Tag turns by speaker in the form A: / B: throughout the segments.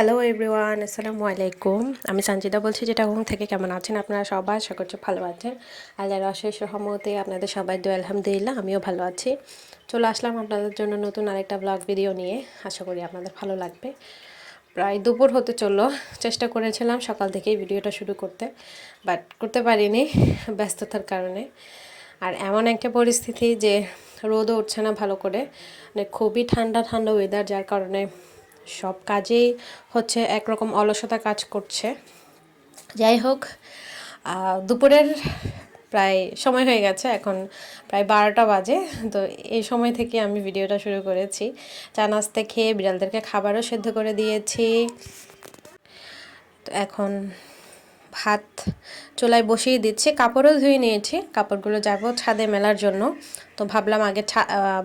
A: Hello everyone আসসালামু আলাইকুম আমি সঞ্জিতা বলছি, যেটা ঘুম থেকে কেমন আছেন আপনারা সবাই? আশা করছি ভালো আছেন। আল্লাহর অশেষ রহমতে আপনাদের সবাই দু আলহামদুলিল্লাহ, আমিও ভালো আছি। চলে আসলাম আপনাদের জন্য নতুন আরেকটা ব্লগ ভিডিও নিয়ে। আশা করি আপনাদের ভালো লাগবে। প্রায় দুপুর হতে চলল। চেষ্টা করেছিলাম সকাল থেকেই ভিডিওটা শুরু করতে বাট করতে পারিনি ব্যস্ততার কারণে। আর এমন একটা পরিস্থিতি যে রোদও উঠছে না ভালো করে। মানে খুবই ঠান্ডা ঠান্ডা ওয়েদার যার কারণে সব কাজেই হচ্ছে একরকম অলসতা কাজ করছে। যাই হোক দুপুরের প্রায় সময় হয়ে গেছে, এখন প্রায় বারোটা বাজে। তো এই সময় থেকে আমি ভিডিওটা শুরু করেছি। চা নাস্তা খেয়ে বিড়ালদেরকে খাবারও সেদ্ধ করে দিয়েছি। তো এখন ভাত চুলায় বসিয়ে দিচ্ছি। কাপড়ও ধুয়ে নিয়েছি। কাপড়গুলো যাব ছাদে মেলার জন্য। তো ভাবলাম আগে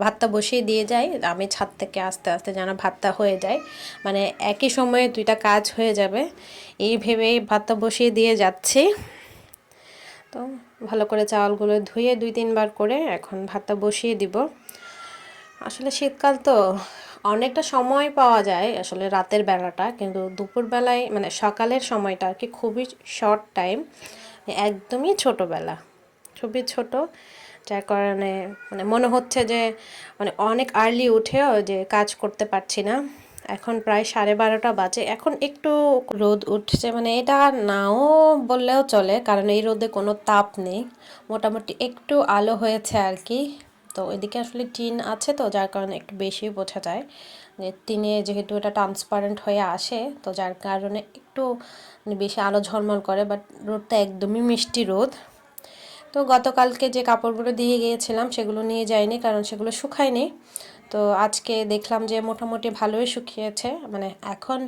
A: ভাতটা বসিয়ে দিয়ে যাই। আমি ছাদ থেকে আস্তে আস্তে যেন ভাতটা হয়ে যায়। মানে একই সময়ে দুইটা কাজ হয়ে যাবে। এই ভেবেই ভাতটা বসিয়ে দিয়ে যাচ্ছি। তো ভালো করে চাউলগুলো ধুয়ে দুই তিনবার করে এখন ভাতটা বসিয়ে দিব। আসলে শীতকাল তো অনেকটা সময় পাওয়া যায় আসলে রাতের বেলাটা, কিন্তু দুপুর বেলায় মানে সকালের সময়টা আর কি খুবই শর্ট টাইম একদমই ছোটোবেলা, খুবই ছোট। যার কারণে মানে মনে হচ্ছে যে মানে অনেক আর্লি উঠেও যে কাজ করতে পারছি না। এখন প্রায় সাড়ে বারোটা বাজে। এখন একটু রোদ উঠছে মানে এটা নাও বললেও চলে, কারণ এই রোদে কোনো তাপ নেই। মোটামুটি একটু আলো হয়েছে আর কি। তো এদিকে আসলে টিন আছে তো, যার কারণে একটু বেশি বোঝা যায়। যে টিনে যেহেতু এটা ট্রান্সপারেন্ট হয়ে আসে, তো যার কারণে একটু মানে বেশি আলো ঝলমল করে বাট রোদটা একদমই মিষ্টি রোদ। তো গতকালকে যে কাপড়গুলো দিয়ে গিয়েছিলাম, সেগুলো নিয়ে যাইনি, কারণ সেগুলো শুকায়নি। তো আজকে দেখলাম যে মোটামুটি ভালোই শুকিয়েছে। মানে এখন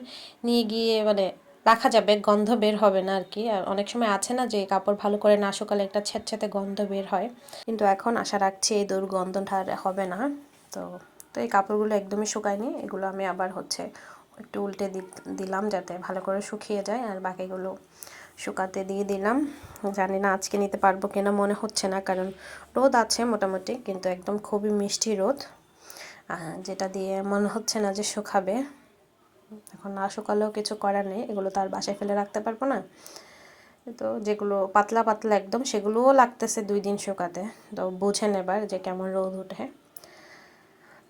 A: নিয়ে গিয়ে মানে রাখা যাবে, গন্ধ বের হবে না আর কি অনেক সময় আছে না যে কাপড় ভালো করে না শুকালে একটা ছেটছেতে গন্ধ বের হয়। কিন্তু এখন আশা রাখছি এই দুর্গন্ধটা হবে না। তো তো এই কাপড়গুলো একদমই শুকায়নি, এগুলো আমি আবার হচ্ছে একটু উল্টে দিলাম যাতে ভালো করে শুকিয়ে যায়। আর বাকিগুলো শুকাতে দিয়ে দিলাম। জানি না আজকে নিতে পারব কিনা, মনে হচ্ছে না, কারণ রোদ আছে মোটামুটি, কিন্তু একদম খুবই মিষ্টি রোদ। যেটা দিয়ে মনে হচ্ছে না যে শুকাবে। এখন না শুকালেও কিছু করার নেই, এগুলো তো আর বাসায় ফেলে রাখতে পারব না। তো যেগুলো পাতলা পাতলা একদম, সেগুলোও লাগতেছে দুই দিন শুকাতে। তো বুঝে নেবার যে কেমন রোদ উঠে।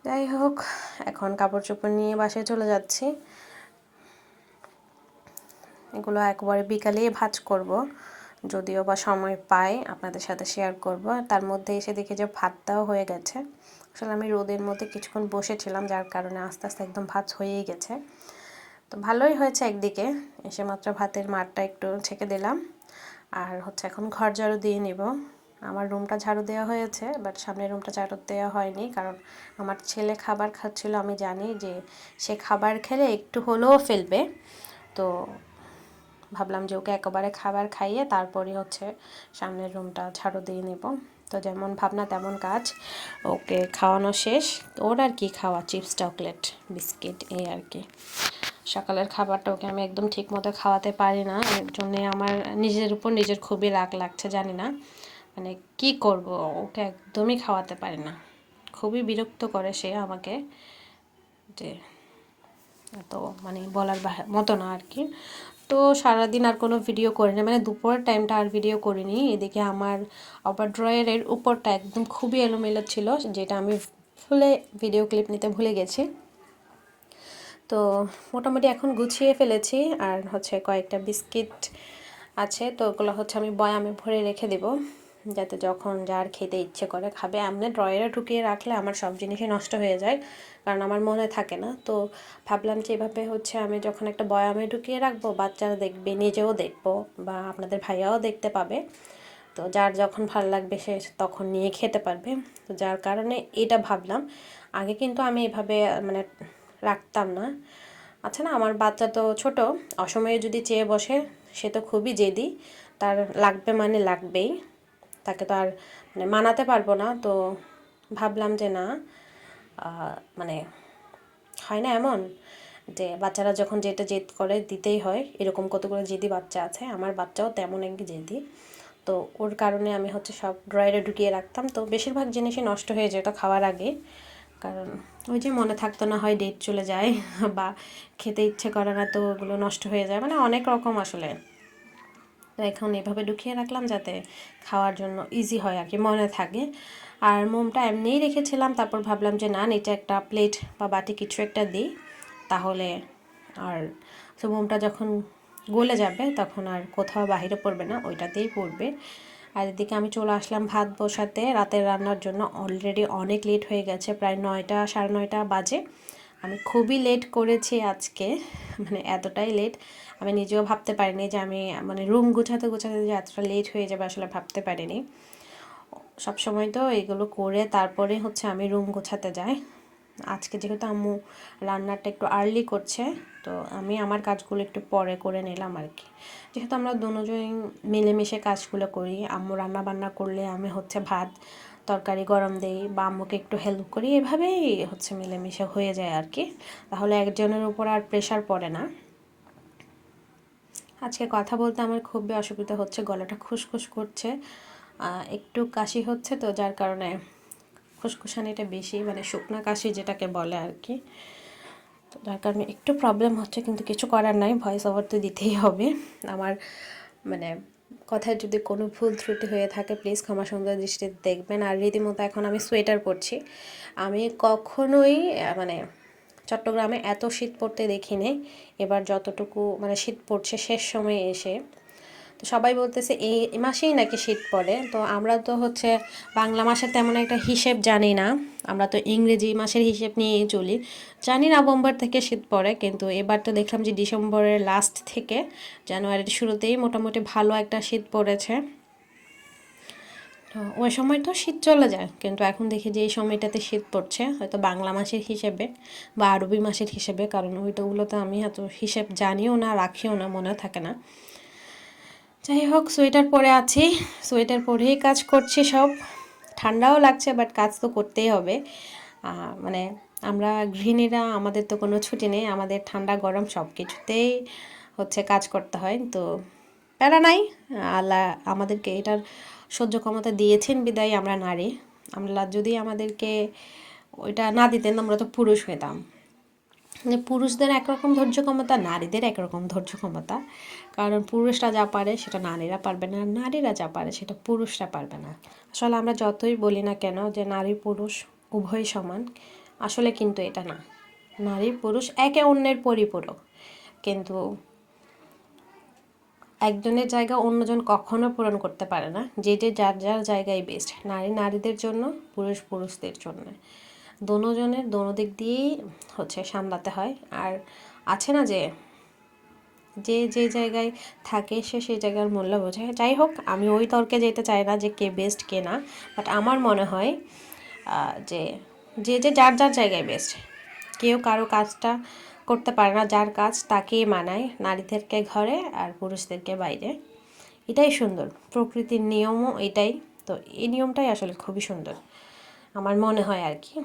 A: যাই হোক, এখন কাপড় চোপড় নিয়ে বাসায় চলে যাচ্ছি। এগুলো একবারে বিকালেই ভাজ করব। যদিও বা সময় পাই আপনাদের সাথে শেয়ার করব। তার মধ্যে এসে দেখি যে ভাতটাও হয়ে গেছে। আসলে আমি রোদের মধ্যে কিছুক্ষণ বসেছিলাম, যার কারণে আস্তে আস্তে একদম ভাত হয়েই গেছে। তো ভালোই হয়েছে একদিকে। এসে মাত্র ভাতের মারটা একটু ছেঁকে দিলাম। আর হচ্ছে এখন ঘর ঝাড়ু দিয়ে নিব। আমার রুমটা ঝাড়ু দেওয়া হয়েছে বাট সামনের রুমটা ঝাড়ু দেওয়া হয়নি। কারণ আমার ছেলে খাবার খাচ্ছিল, আমি জানি যে সে খাবার খেলে একটু হলেও ফেলবে। তো ভাবলাম যে ওকে একেবারে খাবার খাইয়ে তারপরে হচ্ছে সামনের রুমটা ঝাড়ু দিয়ে নেব। তো যেমন ভাবনা তেমন কাজ। ওকে খাওয়ানো শেষ। ওর আর কি খাওয়া? চিপস, চকলেট, বিস্কিট, এই আর কি। সকালের খাবারটা ওকে আমি একদম ঠিক মতো খাওয়াতে পারি না। এর জন্যে আমার নিজের উপর নিজের খুবই রাগ লাগছে, জানি না। মানে কি করব? ওকে একদমই খাওয়াতে পারি না। খুবই বিরক্ত করে সে আমাকে। যে তো মানে বলার মতো না আর কি। তো সারাদিন আর কোনো ভিডিও করিনি মানে দুপুরের টাইমটা আর ভিডিও করিনি। এদিকে আমার আবার ড্রয়ারের উপরটা একদম খুবই এলোমেলো ছিল, যেটা আমি ফুলে ভিডিও ক্লিপ নিতে ভুলে গেছি। তো মোটামুটি এখন গুছিয়ে ফেলেছি, আর হচ্ছে কয়েকটা বিস্কিট আছে, তো ওগুলো হচ্ছে আমি বয়ামে ভরে রেখে দেবো। যাতে যখন যার খেতে ইচ্ছে করে খাবে। এমনি ড্রয়ারে ঢুকিয়ে রাখলে আমার সব জিনিসই নষ্ট হয়ে যায়, কারণ আমার মনে থাকে না। তো ভাবলাম যে এভাবে হচ্ছে আমি যখন একটা বয়ামে ঢুকিয়ে রাখব, বাচ্চারা দেখবে, নিজেও দেখব বা আপনাদের ভাইয়াও দেখতে পাবে। তো যার যখন ভালো লাগবে সে তখন নিয়ে খেতে পারবে। তো যার কারণে এটা ভাবলাম। আগে কিন্তু আমি এভাবে মানে রাখতাম না। আচ্ছা না, আমার বাচ্চা তো ছোট, অসময়ে যদি চেয়ে বসে, সে তো খুবই জেদি। তার লাগবে মানে লাগবেই। তাকে তো আর মানে মানাতে পারব না। তো ভাবলাম যে না মানে হয় না এমন যে বাচ্চারা যখন যেটা জেদ করে দিতেই হয়, এরকম কতগুলো জেদি বাচ্চা আছে, আমার বাচ্চাও তেমন এক জেদি। তো ওর কারণে আমি হচ্ছে সব ড্রয়ারে ঢুকিয়ে রাখতাম। তো বেশিরভাগ জিনিসই নষ্ট হয়ে যেত খাওয়ার আগে। কারণ ওই যে মনে থাকতো না হয় ডেট চলে যায়, বা খেতে ইচ্ছে করে না, তো ওগুলো নষ্ট হয়ে যায়। মানে অনেক রকম আসলে। তো এখন এভাবে ঢুকিয়ে রাখলাম যাতে খাওয়ার জন্য ইজি হয় আর কি, মনে থাকে। আর মোমটা এমনিই রেখেছিলাম, তারপর ভাবলাম যে না এটা একটা প্লেট বা বাটি কিছু একটা দিই, তাহলে আর তো মোমটা যখন গলে যাবে তখন আর কোথাও বাইরে পড়বে না, ওইটাতেই পড়বে। আর এদিকে আমি চলে আসলাম ভাত বসাতে, রাতের রান্নার জন্য অলরেডি অনেক লেট হয়ে গেছে, প্রায় নয়টা, সাড়ে নয়টা বাজে। আমি খুবই লেট করেছি আজকে মানে এতটাই লেট আমি নিজেও ভাবতে পারিনি যে আমি মানে রুম গুছাতে গুছাতে যে এতটা লেট হয়ে যাবে আসলে ভাবতে পারিনি। সব সময় তো এগুলো করে তারপরে হচ্ছে আমি রুম গোছাতে যাই। আজকে যেহেতু আম্মু রান্নাটা একটু আর্লি করছে, তো আমি আমার কাজগুলো একটু পরে করে নিলাম আর কি। যেহেতু আমরা দুজন মিলেমিশে কাজগুলো করি, আম্মু রান্না বান্না করলে আমি হচ্ছে ভাত তরকারি গরম দেই বা আম্মুকে একটু হেল্প করি, এভাবেই হচ্ছে মিলেমিশে হয়ে যায় আর কি তাহলে একজনের উপর আর প্রেশার পড়ে না। আজকে কথা বলতে আমার খুবই অসুবিধা হচ্ছে, গলাটা খুসখুস করছে। একটু কাশি হচ্ছে তো, যার কারণে খুসখুসানিটা বেশি মানে শুকনা কাশি যেটাকে বলে আর কি তো যার কারণে একটু প্রবলেম হচ্ছে, কিন্তু কিছু করার নাই ভয়েস ওভার তো দিতেই হবে। আমার মানে কথায় যদি কোনো ভুল ত্রুটি হয়ে থাকে প্লিজ ক্ষমা সুন্দর দৃষ্টিতে দেখবেন। আর রীতিমতো এখন আমি সোয়েটার পরছি। আমি কখনোই মানে চট্টগ্রামে এত শীত পড়তে দেখিনি। এবার যতটুকু মানে শীত পড়ছে শেষ সময়ে এসে। তো সবাই বলতেছে এই মাসেই নাকি শীত পড়ে? তো আমরা তো হচ্ছে বাংলা মাসের তেমন একটা হিসেব জানি না। আমরা তো ইংরেজি মাসের হিসেব নিয়েই চলি। জানি নভেম্বর থেকে শীত পড়ে, কিন্তু এবার তো দেখলাম যে ডিসেম্বরের লাস্ট থেকে জানুয়ারির শুরুতেই মোটামুটি ভালো একটা শীত পড়েছে। ওই সময় তো শীত চলে যায়, কিন্তু এখন দেখি যে এই সময়টাতে শীত পড়ছে, হয়তো বাংলা মাসের হিসেবে বা আরবি মাসের হিসেবে, কারণ ওইটাগুলো তো আমি এত হিসেব জানিও না, রাখিও না, মনে থাকে না। যাই হোক, সোয়েটার পরে আছি। সোয়েটার পরেই কাজ করছি সব। ঠান্ডাও লাগছে বাট কাজ তো করতেই হবে। মানে আমরা গৃহিণীরা, আমাদের তো কোনো ছুটি নেই। আমাদের ঠান্ডা, গরম সব কিছুতেই হচ্ছে কাজ করতে হয়। তো প্যারা নাই। আল্লাহ আমাদেরকে এটার সহ্য ক্ষমতা দিয়েছেন, বিদায় আমরা নারী। আমরা যদি আমাদেরকে ওইটা না দিতেন, আমরা তো পুরুষ হইতাম। মানে পুরুষদের একরকম ধৈর্য ক্ষমতা, নারীদের একরকম ধৈর্য ক্ষমতা। কারণ পুরুষরা যা পারে সেটা নারীরা পারবে না নারীরা যা পারে সেটা পুরুষরা পারবে না। আসলে আমরা যতই বলি না কেন যে নারী পুরুষ উভয় সমান, আসলে কিন্তু এটা না। নারী পুরুষ একে অন্যের পরিপূরক। কিন্তু একজনের জায়গা অন্যজন কখনো পূরণ করতে পারে না, যে যে যার যার জায়গায় বেস্ট নারী নারীদের জন্য, পুরুষ পুরুষদের জন্য। দোনোজনের দোনো দিক দিয়েই হচ্ছে সামলাতে হয়। আর আছে না যে যে যে জায়গায় থাকে সে সেই জায়গার মূল্য বোঝে। যাই হোক, আমি ওই তর্কে যেতে চাই না যে কে বেস্ট কে না। বাট আমার মনে হয় যে যে যে যার যার জায়গায় বেস্ট কেউ কারও কাজটা করতে পারে না, যার কাজ তাকেই মানায় নারীদেরকে ঘরে আর পুরুষদেরকে বাইরে। এটাই সুন্দর। প্রকৃতির নিয়মও এটাই। তো এই নিয়মটাই আসলে খুবই সুন্দর। আমার মনে হয় আর কি।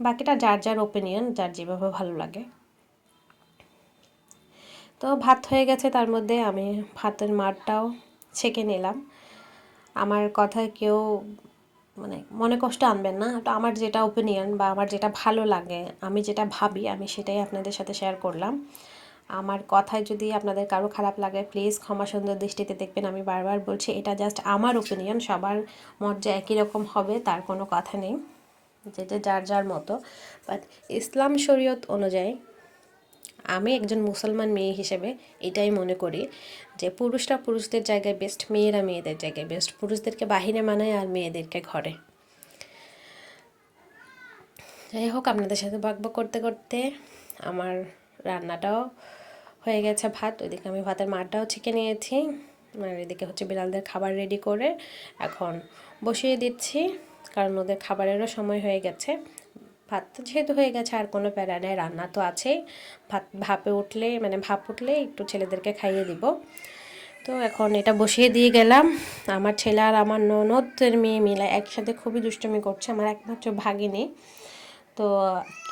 A: বাকিটা যার যার ওপিনিয়ন যার যেভাবে ভালো লাগে। তো ভাত হয়ে গেছে, তার মধ্যে আমি ভাতের মারটাও ছেঁকে নিলাম। আমার কথায় কেউ মানে মনে কষ্ট আনবেন না। তো আমার যেটা ওপিনিয়ন বা আমার যেটা ভালো লাগে, আমি যেটা ভাবি, আমি সেটাই আপনাদের সাথে শেয়ার করলাম। আমার কথায় যদি আপনাদের কারও খারাপ লাগে প্লিজ ক্ষমা সুন্দর দৃষ্টিতে দেখবেন। আমি বারবার বলছি, এটা জাস্ট আমার ওপিনিয়ন সবার মত যে একই রকম হবে, তার কোনো কথা নেই। যেটা যার যার মতো। বাট ইসলাম শরীয়ত অনুযায়ী আমি একজন মুসলমান মেয়ে হিসেবে এটাই মনে করি যে পুরুষরা পুরুষদের জায়গায় বেস্ট মেয়েরা মেয়েদের জায়গায় বেস্ট পুরুষদেরকে বাহিরে মানায় আর মেয়েদেরকে ঘরে। যাই হোক, আপনাদের সাথে বকবক করতে করতে আমার রান্নাটাও হয়ে গেছে ভাত, ওইদিকে আমি ভাতের মারটাও ছেঁকে নিয়েছি। আর এদিকে হচ্ছে বিড়ালদের খাবার রেডি করে এখন বসিয়ে দিচ্ছি। কারণ ওদের খাবারেরও সময় হয়ে গেছে। ভাত তো যেহেতু হয়ে গেছে, আর কোনো প্যারা নেই রান্না তো আছেই। ভাত, ভাপে উঠলে মানে ভাপ উঠলে একটু ছেলেদেরকে খাইয়ে দিব। তো এখন এটা বসিয়ে দিয়ে গেলাম। আমার ছেলে আর আমার ননদের মেয়ে মিলে একসাথে খুবই দুষ্টমি করছে, আমার একমাত্র ভাগিনী। তো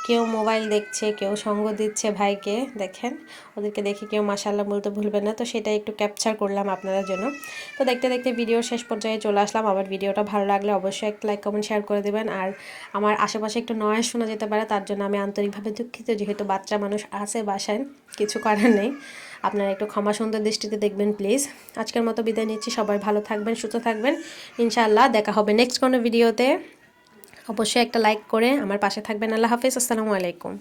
A: কেউ মোবাইল দেখছে, কেউ সঙ্গ দিচ্ছে ভাইকে, দেখেন। ওদেরকে দেখে কেউ মাসাল্লাহ বলতে ভুলবেন না। তো সেটা একটু ক্যাপচার করলাম আপনাদের জন্য। তো দেখতে দেখতে ভিডিও শেষ পর্যায়ে চলে আসলাম। আবার ভিডিওটা ভালো লাগলে অবশ্যই একটা লাইক কমেন্ট শেয়ার করে দেবেন। আর আমার আশেপাশে একটু নয়েজ শোনা যেতে পারে, তার জন্য আমি আন্তরিকভাবে দুঃখিত। যেহেতু বাচ্চা মানুষ আছে বাসায়, কিছু করার নেই। আপনারা একটু ক্ষমা সুন্দর দৃষ্টিতে দেখবেন প্লিজ আজকের মতো বিদায় নিচ্ছি। সবাই ভালো থাকবেন, সুস্থ থাকবেন। ইনশাআল্লাহ দেখা হবে নেক্সট কোনো ভিডিওতে অবশ্যই একটা লাইক করে আমার পাশে থাকবেন। আল্লাহ হাফিজ। আসসালামু আলাইকুম।